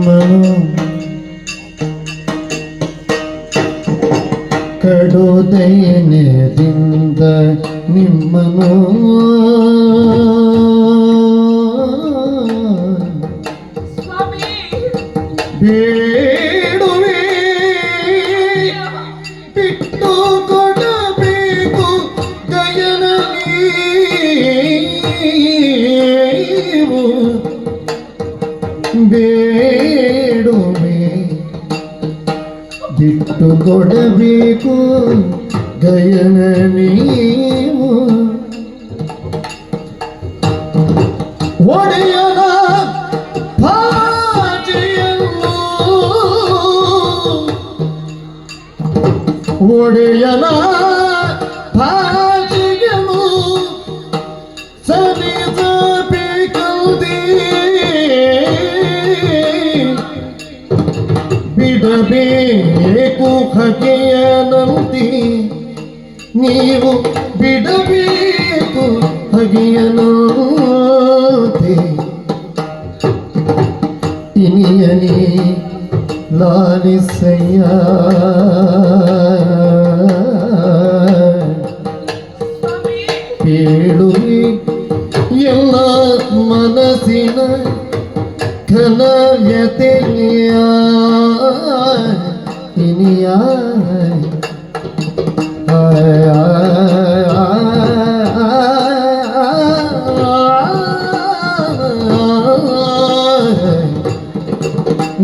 ನಿಮ್ಮನು ಕಡು ದಯನೆದಿಂದ ನಿಮ್ಮನು ಸ್ವಾಮಿ ಬೇಡುವೆ ಬಿಟ್ಟು ಕೊಡಬೇಕು ದಯನ ನೀವು. ಒಡೆಯನ ಭಾಜೆಯನ್ನು ಒಡೆಯನ ಬಿಡಬೇಕು ನಂತಿ ನೀವು ಬಿಡಬೇಕು ಹಗೆಯನಂತೆ ಇನಿಯನಿ ಲಾಲಿಸಯ್ಯ ಕೇಳುವಿ ಎಲ್ಲ ಮನಸ್ಸಿನ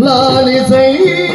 Lali Zayn